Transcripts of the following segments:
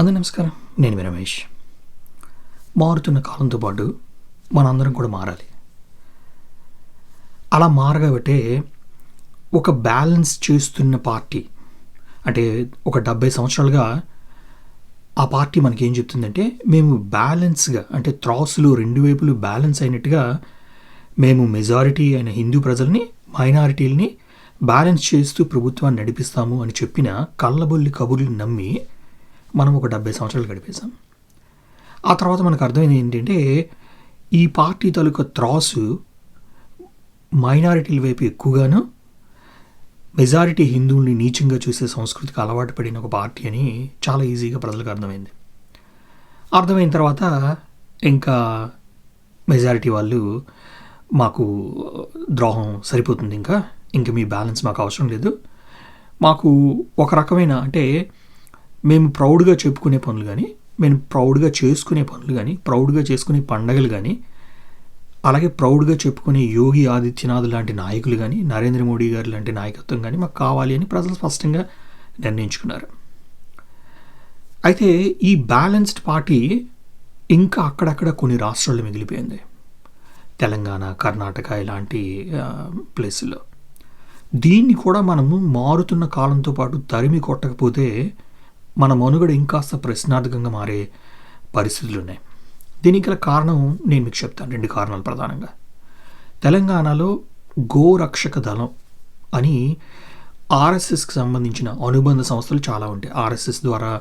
అందరూ నమస్కారం. నేను మీ రమేష్. మారుతున్న కాలంతో పాటు మనందరం కూడా మారాలి. అలా మారగబట్టే ఒక బ్యాలెన్స్ చేస్తున్న పార్టీ అంటే ఒక డెబ్బై సంవత్సరాలుగా ఆ పార్టీ మనకి ఏం చెప్తుందంటే మేము బ్యాలెన్స్గా అంటే త్రాసులు రెండు వైపులు బ్యాలెన్స్ అయినట్టుగా మేము మెజారిటీ అయిన హిందూ ప్రజల్ని మైనారిటీలని బ్యాలెన్స్ చేస్తూ ప్రభుత్వాన్ని నడిపిస్తాము అని చెప్పిన కళ్ళబొల్లి కబుర్లు నమ్మి మనం ఒక డెబ్బై సంవత్సరాలు గడిపేశాం. ఆ తర్వాత మనకు అర్థమైంది ఏంటంటే ఈ పార్టీ తాలూకా త్రాసు మైనారిటీల వైపు ఎక్కువగాను మెజారిటీ హిందువుల్ని నీచంగా చూసే సంస్కృతికి అలవాటు పడిన ఒక పార్టీ అని చాలా ఈజీగా ప్రజలకు అర్థమైంది. అర్థమైన తర్వాత ఇంకా మెజారిటీ వాళ్ళు మాకు ద్రోహం సరిపోతుంది ఇంకా ఇంకా మీ బ్యాలెన్స్ మాకు అవసరం లేదు. మాకు ఒక రకమైన అంటే మేము ప్రౌడ్గా చెప్పుకునే పనులు కానీ మేము ప్రౌడ్గా చేసుకునే పనులు కానీ ప్రౌడ్గా చేసుకునే పండగలు కానీ అలాగే ప్రౌడ్గా చెప్పుకునే యోగి ఆదిత్యనాథ్ లాంటి నాయకులు కానీ నరేంద్ర మోడీ గారు లాంటి నాయకత్వం కానీ మాకు కావాలి అని ప్రజలు స్పష్టంగా నిర్ణయించుకున్నారు. అయితే ఈ బ్యాలెన్స్డ్ పార్టీ ఇంకా అక్కడక్కడ కొన్ని రాష్ట్రాల్లో మిగిలిపోయింది. తెలంగాణ కర్ణాటక ఇలాంటి ప్లేసుల్లో. దీన్ని కూడా మనము మారుతున్న కాలంతో పాటు తరిమి కొట్టకపోతే మన మనుగడ ఇంకాస్త ప్రశ్నార్థకంగా మారే పరిస్థితులు ఉన్నాయి దీనికి గల కారణం నేను మీకు చెప్తాను. రెండు కారణాలు ప్రధానంగా. తెలంగాణలో గోరక్షక దళం అని ఆర్ఎస్ఎస్కి సంబంధించిన అనుబంధ సంస్థలు చాలా ఉంటాయి. ఆర్ఎస్ఎస్ ద్వారా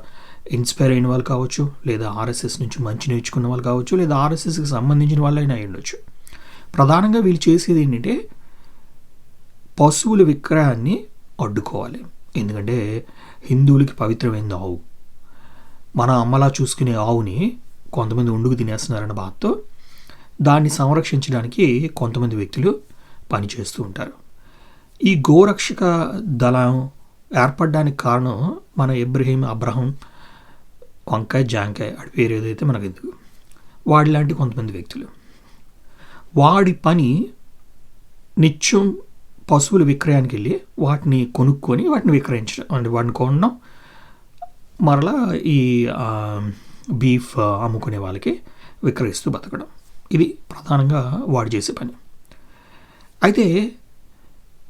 ఇన్స్పైర్ అయిన వాళ్ళు కావచ్చు లేదా ఆర్ఎస్ఎస్ నుంచి మంచి నేర్చుకున్న వాళ్ళు కావచ్చు లేదా ఆర్ఎస్ఎస్కి సంబంధించిన వాళ్ళైనా అయి ఉండొచ్చు. ప్రధానంగా వీళ్ళు చేసేది ఏంటంటే పశువుల విక్రయాన్ని అడ్డుకోవాలి. ఎందుకంటే హిందువులకి పవిత్రమైన ఆవు. మన అమ్మలా చూసుకునే ఆవుని కొంతమంది ఉండుకు తినేస్తున్నారన్న బాధతో దాన్ని సంరక్షించడానికి కొంతమంది వ్యక్తులు పనిచేస్తూ ఉంటారు. ఈ గోరక్షక దళం ఏర్పడడానికి కారణం మన ఇబ్రహీం అబ్రహం వంకాయ జాంకాయ అడి పేరు ఏదైతే మనకు ఎందుకు వాడి లాంటి కొంతమంది వ్యక్తులు. వాడి పని నిత్యం పశువుల విక్రయానికి వెళ్ళి వాటిని కొనుక్కొని వాటిని విక్రయించడం. అంటే వాటిని కొనడం. మరలా ఈ బీఫ్ అమ్ముకునే వాళ్ళకి విక్రయిస్తూ బతకడం. ఇది ప్రధానంగా వాడు చేసే పని. అయితే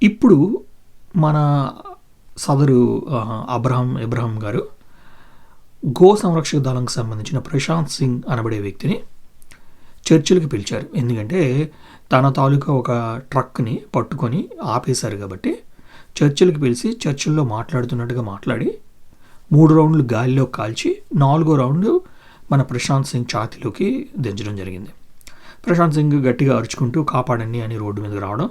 ఇప్పుడు మన సదరు అబ్రహం ఇబ్రహం గారు గో సంరక్షక దళంకి సంబంధించిన ప్రశాంత్ సింగ్ అనబడే వ్యక్తిని చర్చిలకు పిలిచారు. ఎందుకంటే తన తాలూకా ఒక ట్రక్ని పట్టుకొని ఆపేశారు కాబట్టి చర్చిలకు పిలిచి చర్చిల్లో మాట్లాడుతున్నట్టుగా మాట్లాడి మూడు రౌండ్లు గాలిలో కాల్చి నాలుగో రౌండ్ మన ప్రశాంత్ సింగ్ ఛాతిలోకి దించడం జరిగింది. ప్రశాంత్ సింగ్ గట్టిగా అరుచుకుంటూ కాపాడండి అని రోడ్డు మీదకి రావడం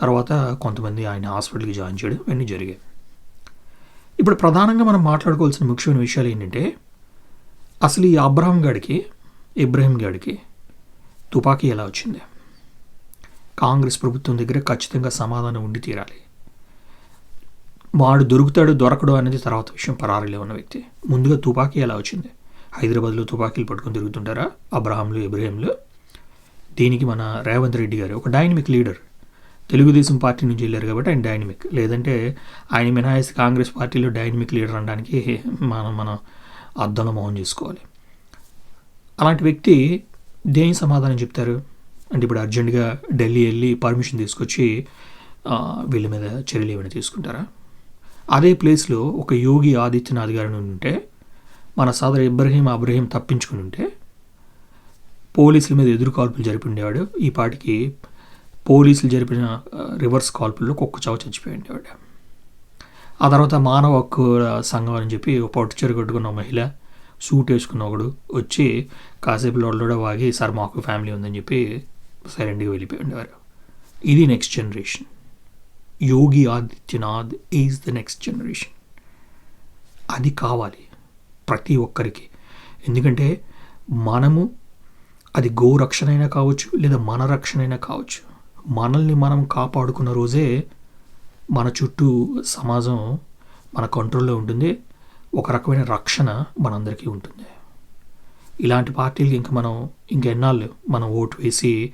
తర్వాత కొంతమంది ఆయన హాస్పిటల్కి జాయిన్ చేయడం ఇవన్నీ జరిగాయి. ఇప్పుడు ప్రధానంగా మనం మాట్లాడుకోవాల్సిన ముఖ్యమైన విషయాలు ఏంటంటే అసలు ఈ అబ్రహం గాడికి ఇబ్రహీం గాడికి తుపాకీ ఎలా వచ్చింది? కాంగ్రెస్ ప్రభుత్వం దగ్గర ఖచ్చితంగా సమాధానం ఉండి తీరాలి. వాడు దొరుకుతాడు దొరకడు అనేది తర్వాత విషయం. పరారీలో ఉన్న వ్యక్తి. ముందుగా తుపాకీ ఎలా వచ్చింది? హైదరాబాద్లో తుపాకీలు పట్టుకొని తిరుగుతుంటారా? అబ్రహాంలు ఇబ్రహీంలు? దీనికి మన రేవంత్ రెడ్డి గారు ఒక డైనమిక్ లీడర్. తెలుగుదేశం పార్టీ నుంచి వెళ్ళారు కాబట్టి ఆయన డైనమిక్. లేదంటే ఆయన మినహాయిస్ కాంగ్రెస్ పార్టీలో డైనమిక్ లీడర్ అనడానికి మనం మనం అద్దంలో మౌనం చేసుకోవాలి. అలాంటి వ్యక్తి దేని సమాధానం చెప్తారు? అంటే ఇప్పుడు అర్జెంటుగా ఢిల్లీ వెళ్ళి పర్మిషన్ తీసుకొచ్చి వీళ్ళ మీద చర్యలు ఏమైనా తీసుకుంటారా? అదే ప్లేస్లో ఒక యోగి ఆదిత్యనాథ్ గారిని ఉంటే మన సదర్ ఇబ్రహీం అబ్రహీం తప్పించుకుని ఉంటే పోలీసుల మీద ఎదురు కాల్పులు జరిపి ఉండేవాడు. ఈ పాటికి పోలీసులు జరిపిన రివర్స్ కాల్పుల్లో కుక్క చావు చచ్చిపోయి ఉండేవాడు. ఆ తర్వాత మానవ హక్కుల సంఘం అని చెప్పి ఒక పట్టు చెరుగొట్టుకున్న కట్టుకున్న మహిళ సూట్ వేసుకున్న ఒకడు వచ్చి కాసేపు లోడలోడ వాగి సార్ మాకు ఫ్యామిలీ ఉందని చెప్పి సైలెంట్గా వెళ్ళిపోయి ఉండేవారు. ఇది next generation Yogi Adityanath is the next generation అది కావాలి ప్రతి ఒక్కరికి. ఎందుకంటే మనము అది గోరక్షణైనా అయినా కావచ్చు లేదా మన రక్షణ అయినా కావచ్చు మనల్ని మనం కాపాడుకున్న రోజే మన చుట్టూ సమాజం మన కంట్రోల్లో ఉంటుంది. ఒక రకమైన రక్షణ మనందరికీ ఉంటుంది. ఇలాంటి పార్టీలకి ఇంకా మనం ఇంకెన్నాళ్ళు మనం ఓటు వేసి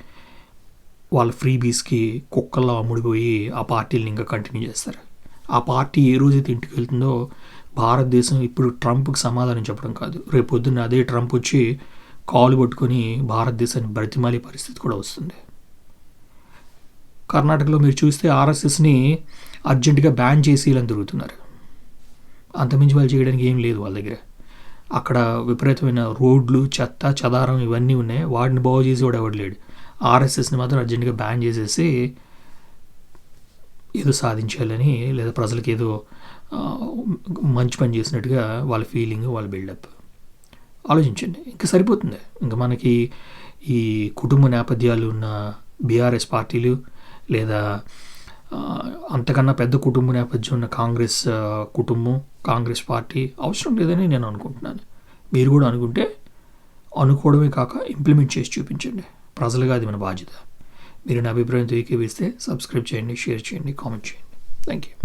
వాళ్ళ ఫ్రీ బీస్కి కుక్కల్లో అమ్ముడిపోయి ఆ పార్టీని ఇంకా కంటిన్యూ చేస్తారు. ఆ పార్టీ ఏ రోజైతే ఇంటికి వెళ్తుందో భారతదేశం ఇప్పుడు ట్రంప్కి సమాధానం చెప్పడం కాదు. రేపు పొద్దున్న అదే ట్రంప్ వచ్చి కాలు పట్టుకొని భారతదేశాన్ని బ్రతిమాలే పరిస్థితి కూడా వస్తుంది. కర్ణాటకలో మీరు చూస్తే ఆర్ఎస్ఎస్ని అర్జెంటుగా బ్యాన్ చేసి ఇలా తిరుగుతున్నారు. అంతమించి వాళ్ళు చేయడానికి ఏం లేదు వాళ్ళ దగ్గర. అక్కడ విపరీతమైన రోడ్లు చెత్త చెదారం ఇవన్నీ ఉన్నాయి. వాటిని బాగు చేసి కూడా ఎవడు లేడు. ఆర్ఎస్ఎస్ని మాత్రం అర్జెంటుగా బ్యాన్ చేసేసి ఏదో సాధించాలని లేదా ప్రజలకు ఏదో మంచి పని చేసినట్టుగా వాళ్ళ ఫీలింగ్ వాళ్ళ బిల్డప్ ఆలోచించండి. ఇంకా సరిపోతుంది. ఇంకా మనకి ఈ కుటుంబ నేపథ్యాలు ఉన్న బీఆర్ఎస్ పార్టీలు లేదా అంతకన్నా పెద్ద కుటుంబ నేపథ్యం ఉన్న కాంగ్రెస్ కుటుంబం కాంగ్రెస్ పార్టీ అవసరం లేదని నేను అనుకుంటున్నాను. మీరు కూడా అనుకుంటే అనుకోవడమే కాక ఇంప్లిమెంట్ చేసి చూపించండి. ప్రజలుగా అది మన బాధ్యత. మీరు నా అభిప్రాయం ఏకీవిస్తే సబ్స్క్రైబ్ చేయండి షేర్ చేయండి కామెంట్ చేయండి. Thank you